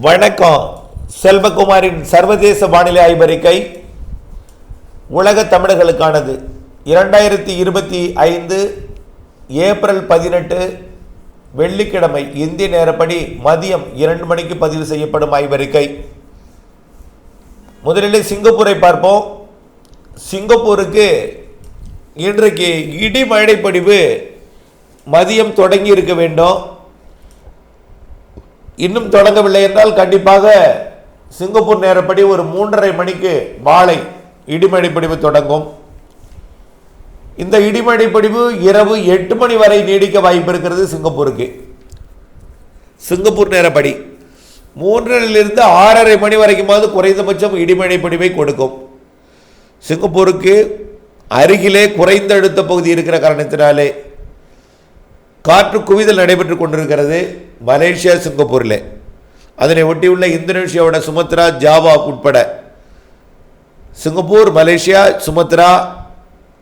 வணக்கம். செல்வகுமாரின் சர்வதேச வானிலை ஆய்வறிக்கை உலக தமிழர்களுக்கானது. இரண்டாயிரத்தி இருபத்தி ஐந்து ஏப்ரல் பதினெட்டு வெள்ளிக்கிழமை இந்திய நேரப்படி மதியம் இரண்டு மணிக்கு பதிவு செய்யப்படும் ஆய்வறிக்கை. முதலில் சிங்கப்பூரை பார்ப்போம். சிங்கப்பூருக்கு இன்றைக்கு இடி மழைப்பொழிவு மதியம் தொடங்கி இருக்க வேண்டும். இன்னும் தொடங்கவில்லை என்றால் கண்டிப்பாக சிங்கப்பூர் நேரப்படி ஒரு மூன்றரை மணிக்கு மாலை இடிமழை பொழிவு தொடங்கும். இந்த இடிமழை பொழிவு இரவு எட்டு மணி வரை நீடிக்க வாய்ப்பு இருக்கிறது சிங்கப்பூருக்கு. சிங்கப்பூர் நேரப்படி மூன்றிலிருந்து ஆறரை மணி வரைக்குமாவது குறைந்தபட்சம் இடிமழை பொழிவை கொடுக்கும். சிங்கப்பூருக்கு அருகிலே குறைந்த அழுத்த பகுதி இருக்கிற காரணத்தினாலே காற்று குவிதல் நடைபெற்று கொண்டிருக்கிறது. மலேசியா சிங்கப்பூரில். அதனை ஒட்டியுள்ள இந்தோனேஷியாவோட சுமத்ரா ஜாவா உட்பட சிங்கப்பூர் மலேசியா சுமத்ரா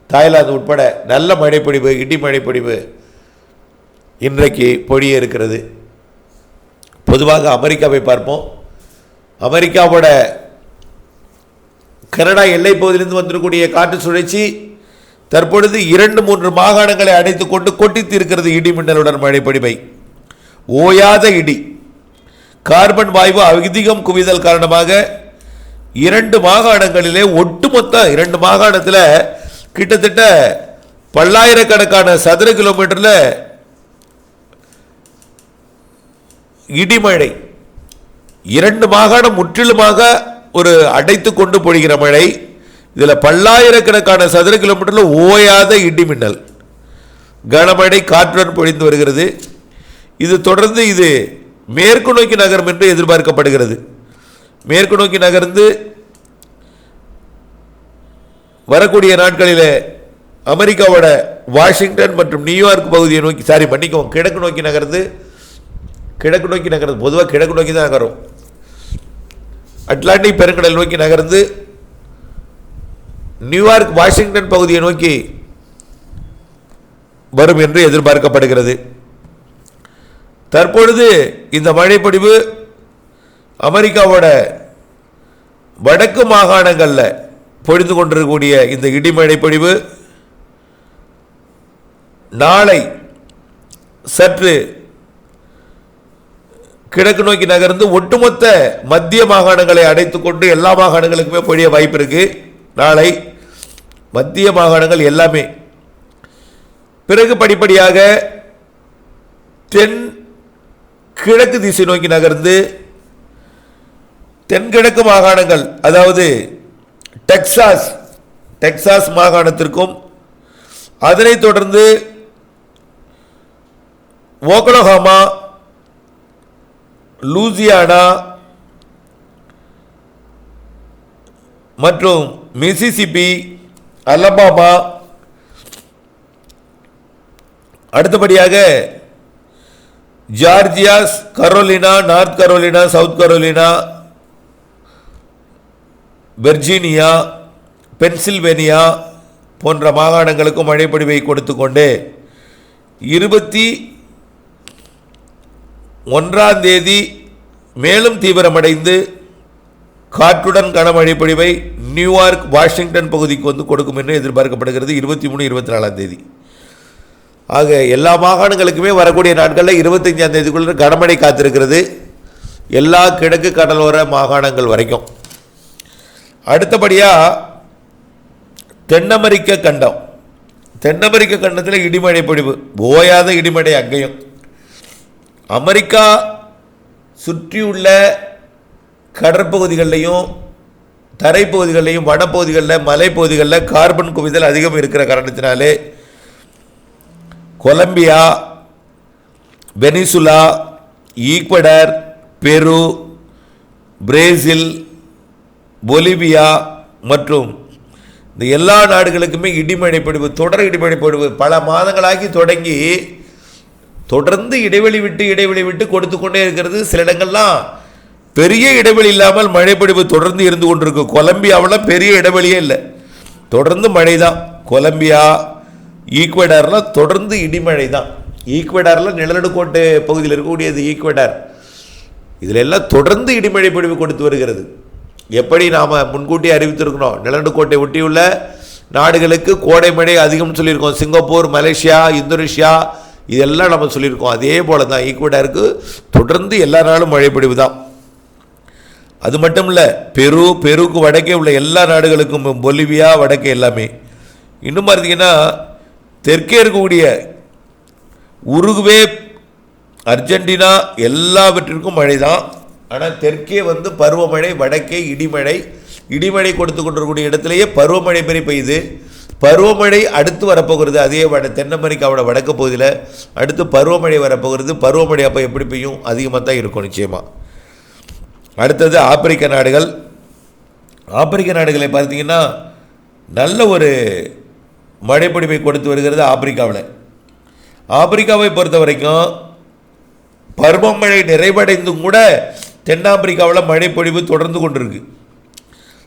தாய்லாந்து உட்பட நல்ல மழைப்பொடிவு இடி மழைப்பொடிவு இன்றைக்கு பொழிய இருக்கிறது. பொதுவாக அமெரிக்காவை பார்ப்போம். அமெரிக்காவோட கனடா எல்லைப் பகுதியிலிருந்து வந்திருக்கக்கூடிய காற்று சுழற்சி தற்பொழுது இரண்டு மூன்று மாகாணங்களை அடைத்துக் கொண்டு கொட்டித்து இருக்கிறது இடி மின்னலுடன் ஓயாத இடி. கார்பன் வாயு அதிகம் குவிதல் காரணமாக இரண்டு மாகாணங்களிலே ஒட்டுமொத்த இரண்டு மாகாணத்தில் கிட்டத்தட்ட பல்லாயிரக்கணக்கான சதுர கிலோமீட்டரில் இடிமழை இரண்டு மாகாணம் முற்றிலுமாக ஒரு அடைத்து கொண்டு பொழிகிற மழை இதில் பல்லாயிரக்கணக்கான சதுர கிலோமீட்டரில் ஓயாத இடி மின்னல். கனமழை காற்றுடன் பொழிந்து வருகிறது. இது தொடர்ந்து இது மேற்கு நோக்கி நகரும் என்று எதிர்பார்க்கப்படுகிறது. மேற்கு நோக்கி நகர்ந்து வரக்கூடிய நாட்களில் அமெரிக்காவோட வாஷிங்டன் மற்றும் நியூயார்க் பகுதியை நோக்கி சாரி பண்ணிக்குவோம் கிழக்கு நோக்கி நகர்ந்து கிழக்கு நோக்கி நகர்ந்து பொதுவாக கிழக்கு நோக்கி தான் நகரும். அட்லாண்டிக் பெருங்கடல் நோக்கி நகர்ந்து நியூயார்க் வாஷிங்டன் பகுதியை நோக்கி வரும் என்று எதிர்பார்க்கப்படுகிறது. தற்பொழுது இந்த மழைப்பொழிவு அமெரிக்காவோட வடக்கு மாகாணங்களில் பொழிந்து கொண்டிருக்கக்கூடிய இந்த இடிமழைப்பொழிவு நாளை சற்று கிழக்கு நோக்கி நகர்ந்து ஒட்டுமொத்த மத்திய மாகாணங்களை அடைத்துக்கொண்டு எல்லா மாகாணங்களுக்குமே பொழிய வாய்ப்பு இருக்கு நாளை மத்திய மாகாணங்கள் எல்லாமே. பிறகு படிப்படியாக தென் கிழக்கு திசை நோக்கி நகர்ந்து தென்கிழக்கு மாகாணங்கள் அதாவது டெக்சாஸ் டெக்சாஸ் மாகாணத்திற்கும் அதனைத் தொடர்ந்து ஓக்லஹாமா லூசியானா மற்றும் மிசிசிபி அலபாமா அடுத்தபடியாக Georgia's Carolina North Carolina South Carolina Virginia Pennsylvania போன்ற மாகாணங்களுக்கும் மழைப்பொழிவை கொடுத்து கொண்டு இருபத்தி ஒன்றாம் தேதி மேலும் தீவிரமடைந்து காற்றுடன் கனமழை பொழிவை நியூயார்க் வாஷிங்டன் பகுதிக்கு வந்து கொடுக்கும் என்று எதிர்பார்க்கப்படுகிறது. இருபத்தி மூணு இருபத்தி நாலாம் தேதி. ஆக எல்லா மாகாணங்களுக்குமே வரக்கூடிய நாட்களில் இருபத்தஞ்சாம் தேதிக்குள்ள கனமழை காத்திருக்கிறது. எல்லா கிழக்கு கடலோர மாகாணங்கள் வரைக்கும். அடுத்தபடியாக தென் அமெரிக்க கண்டம். தென் அமெரிக்க கண்டத்தில் இடிமழை பொழிவு. ஓயாத இடிமழை அங்கேயும். அமெரிக்கா சுற்றியுள்ள கடற்பகுதிகளிலையும் தரைப்பகுதிகளிலையும் வனப்பகுதிகளில் மலைப்பகுதிகளில் கார்பன் குவிதல் அதிகம் இருக்கிற காரணத்தினாலே கொலம்பியா வெனிசுலா ஈக்வடர் பெரு பிரேசில் பொலிவியா மற்றும் இந்த எல்லா நாடுகளுக்குமே இடிமழை பொழிவு தொடர் இடிமழை பொழிவு பல மாதங்களாகி தொடங்கி தொடர்ந்து இடைவெளி விட்டு இடைவெளி விட்டு கொடுத்து கொண்டே இருக்கிறது. சில இடங்கள்லாம் பெரிய இடைவெளி இல்லாமல் மழைப்பொழிவு தொடர்ந்து இருந்து கொண்டிருக்கு. கொலம்பியாவில் பெரிய இடைவெளியே இல்லை. தொடர்ந்து மழை தான் கொலம்பியா ஈக்வடாரில் தொடர்ந்து இடிமழை தான். ஈக்குவடாரில் நிலநடுக்கோட்டு பகுதியில் இருக்கக்கூடியது ஈக்வடார். இதில் எல்லாம் தொடர்ந்து இடிமழை பொழிவு கொடுத்து வருகிறது. எப்படி நாம் முன்கூட்டி அறிவித்திருக்கிறோம்? நிலநடுக்கோட்டை ஒட்டியுள்ள நாடுகளுக்கு கோடை மழை அதிகம்னு சொல்லியிருக்கோம். சிங்கப்பூர் மலேசியா இந்தோனேஷியா இதெல்லாம் நம்ம சொல்லியிருக்கோம். அதே போல தான் ஈக்குவடாருக்கு தொடர்ந்து எல்லா நாளும் மழை பொழிவு தான். அது மட்டும் இல்லை பெரு பெருக்கு வடக்கே உள்ள எல்லா நாடுகளுக்கும் பொலிவியா வடக்கே எல்லாமே. இன்னும் பார்த்தீங்கன்னா தெற்கே இருக்கக்கூடிய உருகுவே அர்ஜென்டினா எல்லாவற்றிற்கும் மழை தான் ஆனால் தெற்கே வந்து பருவமழை வடக்கே இடிமழை. இடிமழை கொடுத்து கொண்டிருக்கக்கூடிய இடத்துலையே பருவமழை பெரிய பெய்யுது. பருவமழை அடுத்து வரப்போகிறது அதே வட தென் அமெரிக்காவோட வடக்கு பகுதியில். அடுத்து பருவமழை வரப்போகிறது. பருவமழை அப்போ எப்படி பெய்யும்? அதிகமாக தான் இருக்கும் நிச்சயமாக அடுத்தது ஆப்பிரிக்க நாடுகள். ஆப்பிரிக்க நாடுகளை பார்த்தீங்கன்னா நல்ல ஒரு மழைப்பொழிவை கொடுத்து வருகிறது ஆப்பிரிக்காவில். ஆப்பிரிக்காவை பொறுத்த வரைக்கும் பருவமழை நிறைவடைந்தும் கூட தென்னாப்பிரிக்காவில் மழைப்பொழிவு தொடர்ந்து கொண்டிருக்கு.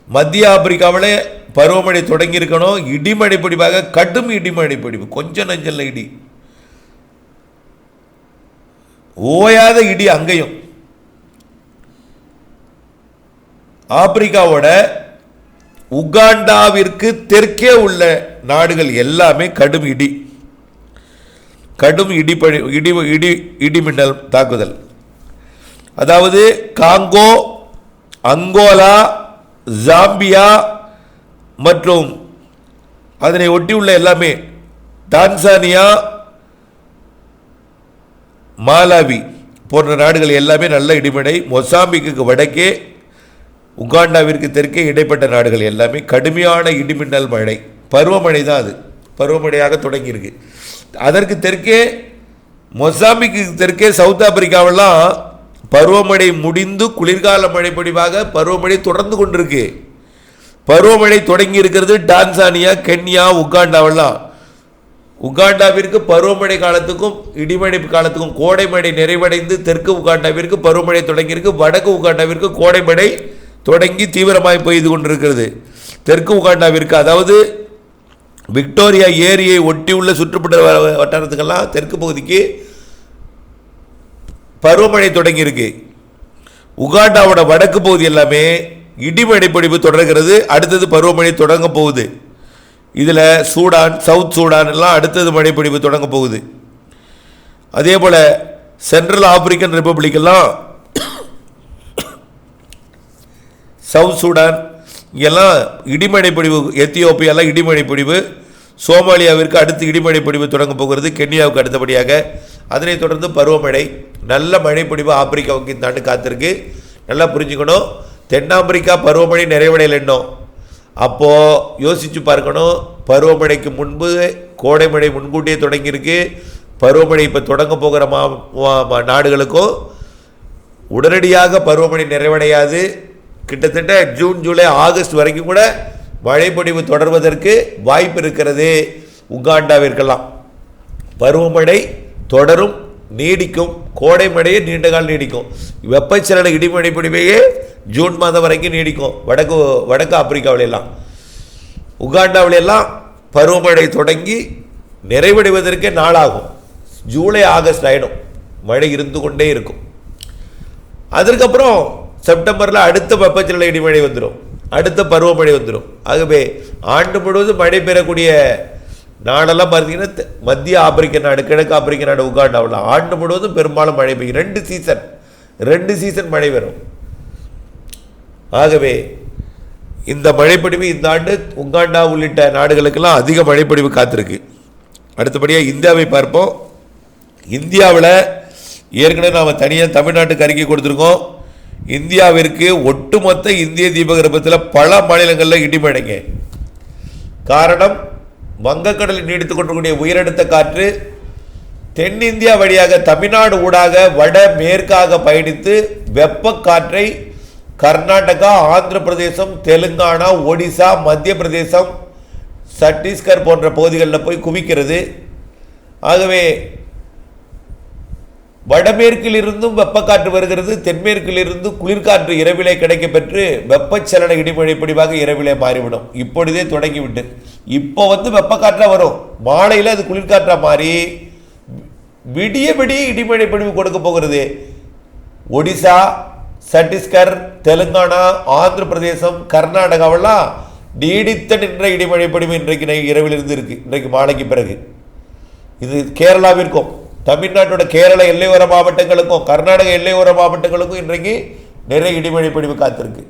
மத்திய ஆப்பிரிக்காவில் பருவமழை தொடங்கியிருக்கணும். இடிமழை பொடிவாக கடும் இடிமழை பொடிவு கொஞ்சம் நஞ்சல் இடி. ஓயாத இடி அங்கேயும். ஆப்பிரிக்காவோட உகாண்டாவிற்கு தெற்கே உள்ள நாடுகள் எல்லாமே கடும் இடி. கடும் இடிப்பழி இடி இடி இடிமின்னல் தாக்குதல். அதாவது காங்கோ அங்கோலா ஜாம்பியா மற்றும் அதனை ஒட்டியுள்ள எல்லாமே டான்சானியா மாலாவி போன்ற நாடுகள் எல்லாமே நல்ல இடிமடை. மொசாம்பிக்கு வடக்கே உகாண்டாவிற்கு தெற்கே இடைப்பட்ட நாடுகள் எல்லாமே கடுமையான இடிமின்னல் மழை. பருவமழை தான் அது. பருவமழையாக தொடங்கியிருக்கு. அதற்கு தெற்கே மொசாம்பிக்கு தெற்கே சவுத் ஆப்பிரிக்காவெல்லாம் பருவமழை முடிந்து குளிர்கால மழை பொழிவாக பருவமழை தொடர்ந்து கொண்டிருக்கு. பருவமழை தொடங்கி இருக்கிறது டான்சானியா கென்யா உகாண்டாவெல்லாம். உகாண்டாவிற்கு பருவமழை காலத்துக்கும் இடிமழை காலத்துக்கும் கோடைமழை நிறைவடைந்து தெற்கு உகாண்டாவிற்கு பருவமழை தொடங்கியிருக்கு. வடக்கு உகாண்டாவிற்கு கோடைமழை தொடங்கி தீவிரமாய் பெய்து கொண்டிருக்கிறது. தெற்கு உகாண்டாவிற்கு அதாவது விக்டோரியா ஏரியை ஒட்டியுள்ள சுற்றுப்புற வட்டாரத்துக்கெல்லாம் தெற்கு பகுதிக்கு பருவமழை தொடங்கியிருக்கு. உகாண்டாவோட வடக்கு பகுதி எல்லாமே இடிமழை பொழிவு தொடர்கிறது. அடுத்தது பருவமழை தொடங்க போகுது. இதில் சூடான் சவுத் சூடான் எல்லாம் அடுத்தது மழைப்பொழிவு தொடங்க போகுது. அதே போல் சென்ட்ரல் ஆப்பிரிக்கன் ரிப்பப்ளிக்கெல்லாம் எல்லாம் சவுத் சூடான் இங்கெல்லாம் இடிமழை பொழிவு எத்தியோப்பியாலாம் இடிமழை பொழிவு சோமாலியாவிற்கு அடுத்து இடிமழை பொழிவு தொடங்க போகிறது கென்யாவுக்கு அடுத்தபடியாக. அதனைத் தொடர்ந்து பருவமழை நல்ல மழை பொழிவு ஆப்பிரிக்காவுக்கு இந்த ஆண்டு காத்திருக்கு. நல்லா புரிஞ்சுக்கணும். தென்னாப்பிரிக்கா பருவமழை நிறைவடையில் இன்னும். அப்போது யோசித்து பார்க்கணும். பருவமழைக்கு முன்பு கோடை மழை முன்கூட்டியே தொடங்கியிருக்கு. பருவமழை இப்போ தொடங்க போகிற மா மா- மா- நாடுகளுக்கும் உடனடியாக பருவமழை நிறைவடையாது. கிட்டத்தட்ட ஜூன் ஜூலை ஆகஸ்ட் வரைக்கும் கூட மழைப்பொழிவு தொடர்வதற்கு வாய்ப்பு இருக்கிறது உகாண்டாவிற்கெல்லாம். பருவமழை தொடரும் நீடிக்கும் கோடை மழையே நீண்ட காலம் நீடிக்கும். வெப்பச்சலன இடிமழை பொழிவையே ஜூன் மாதம் வரைக்கும் நீடிக்கும். வடக்கு வடக்கு ஆப்பிரிக்காவிலெல்லாம். உகாண்டாவிலெல்லாம் பருவமழை தொடங்கி நிறைவடைவதற்கே நாளாகும். ஜூலை ஆகஸ்ட் ஆயிடும். மழை இருந்து கொண்டே இருக்கும். அதற்கப்புறம் செப்டம்பரில் அடுத்த வெப்பச்சலன இடிமழை வந்துடும் அடுத்த பருவமழை வந்துடும் ஆகவே ஆண்டு முழுவதும் மழை பெறக்கூடிய நாடெல்லாம் பார்த்தீங்கன்னா மத்திய ஆப்பிரிக்க நாடு கிழக்கு ஆப்பிரிக்க நாடு உகாண்டாவில் ஆண்டு முழுவதும் பெரும்பாலும் மழை பெய்யும். ரெண்டு சீசன் ரெண்டு சீசன் மழை வரும். ஆகவே இந்த மழைப்பொழிவு இந்த ஆண்டு உகாண்டா உள்ளிட்ட நாடுகளுக்கெல்லாம் அதிக மழைப்பொழிவு காத்திருக்கு. அடுத்தபடியாக இந்தியாவை பார்ப்போம். இந்தியாவில் ஏற்கனவே நாம் தனியாக தமிழ்நாட்டுக்கு அறிக்கை கொடுத்துருக்கோம். இந்தியாவிற்கு ஒட்டுமொத்த இந்திய தீபகற்பத்தில் பல மாநிலங்களில் இடிமழைங்க காரணம் வங்கக்கடலில் நீடித்துக் கொண்டிருக்கூடிய உயரடுத்த காற்று தென்னிந்தியா வழியாக தமிழ்நாடு ஊடாக வட மேற்காக பயணித்து வெப்ப காற்றை கர்நாடகா ஆந்திர பிரதேசம் தெலுங்கானா ஒடிசா மத்திய பிரதேசம் சத்தீஸ்கர் போன்ற பகுதிகளில் போய் குவிக்கிறது. ஆகவே வடமேற்கிலிருந்தும் வெப்பக்காற்று வருகிறது தென்மேற்கிலிருந்து குளிர்காற்று இரவிலே கிடைக்கப்பெற்று வெப்பச்சலன இடிமழை பொழிவாக இரவிலே மாறிவிடும். இப்பொழுதே தொடங்கிவிட்டு இப்போ வந்து வெப்பக்காற்றாக வரும். மாலையில் அது குளிர்காற்றாக மாறி விடிய விடிய இடிமழை பொழிவு கொடுக்க போகிறது. ஒடிசா சத்தீஸ்கர் தெலுங்கானா ஆந்திர பிரதேசம் கர்நாடகாவெல்லாம் நீடித்த நின்ற இடிமழை பொழிவு இன்றைக்கு இரவிலிருந்து இருக்கு. இன்றைக்கு மாலைக்கு பிறகு. இது கேரளாவிற்கும். தமிழ்நாட்டோட கேரள எல்லையோர மாவட்டங்களுக்கும் கர்நாடக எல்லையோர மாவட்டங்களுக்கும் இன்றைக்கு நிறைய இடிமழை பிடிவு காத்திருக்கு.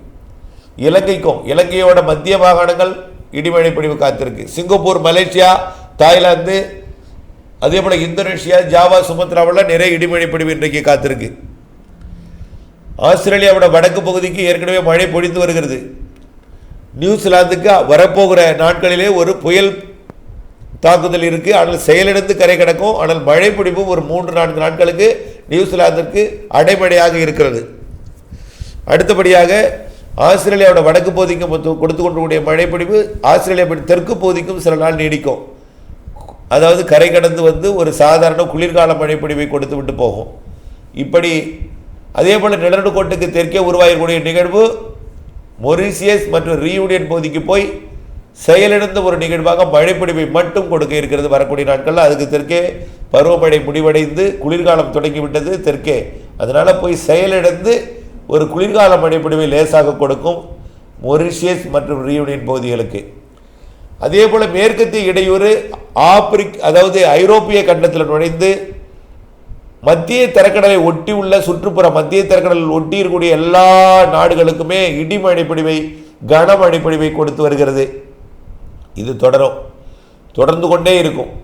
இலங்கைக்கும் இலங்கையோட மத்திய மாகாணங்கள் இடிமழை பிடிவு காத்திருக்கு. சிங்கப்பூர் மலேசியா தாய்லாந்து அதே போல் இந்தோனேஷியா ஜாவா சுமத்ராவெல்லாம் நிறைய இடிமழை பிடிவு இன்றைக்கு காத்திருக்கு. ஆஸ்திரேலியாவோட வடக்கு பகுதிக்கு ஏற்கனவே மழை பொழிந்து வருகிறது. நியூசிலாந்துக்கு வரப்போகிற நாட்களிலே ஒரு புயல் தாக்குதல் இருக்குது ஆனால் செயலிழந்து கரை கிடக்கும். ஆனால் மழை பிடிப்பும் ஒரு மூன்று நான்கு நாட்களுக்கு நியூசிலாந்திற்கு அடைமழையாக இருக்கிறது. அடுத்தபடியாக ஆஸ்திரேலியாவோட வடக்கு பகுதிக்கும் கொடுத்து கொண்டக்கூடிய மழைப்பிடிப்பு ஆஸ்திரேலியா தெற்கு பகுதிக்கும் சில நாள் நீடிக்கும். அதாவது கரை கடந்து வந்து ஒரு சாதாரண குளிர்கால மழைப்பிடிவை கொடுத்து விட்டு போகும். இப்படி அதே போல் நிலநடுக்கோட்டுக்கு தெற்கே உருவாகக்கூடிய நிகழ்வு மொரீசியஸ் மற்றும் ரீயூனியன் பகுதிக்கு போய் செயலிழந்து ஒரு நிகழ்வாக மழைப்பொழிவை மட்டும் கொடுக்க இருக்கிறது வரக்கூடிய நாட்களில். அதுக்கு தெற்கே பருவமழை முடிவடைந்து குளிர்காலம் தொடங்கிவிட்டது தெற்கே. அதனால் போய் செயலிழந்து ஒரு குளிர்கால மழைப்பொழிவை லேசாக கொடுக்கும் மொரிஷியஸ் மற்றும் ரீயூனியன் பகுதிகளுக்கு. அதே போல் மேற்கத்திய இடையூறு ஆப்பிரிக் அதாவது ஐரோப்பிய கண்டத்தில் நுழைந்து மத்திய தரக்கடலை ஒட்டி உள்ள சுற்றுப்புற மத்திய தரக்கடலில் ஒட்டி இருக்கக்கூடிய எல்லா நாடுகளுக்குமே இடி மழைப்பொழிவை கனமழைப்பொழிவை கொடுத்து வருகிறது. இது தொடரும். தொடர்ந்து கொண்டே இருக்கும்.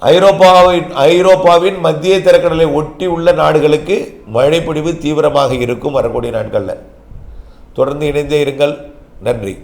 ஐரோப்பாவின் ஐரோப்பாவின் மத்திய திறக்கடலை ஒட்டி உள்ள நாடுகளுக்கு மழைப்பொழிவு தீவிரமாக இருக்கும். வரக்கூடிய நாட்களில். தொடர்ந்து இணைந்தே இருங்கள். நன்றி.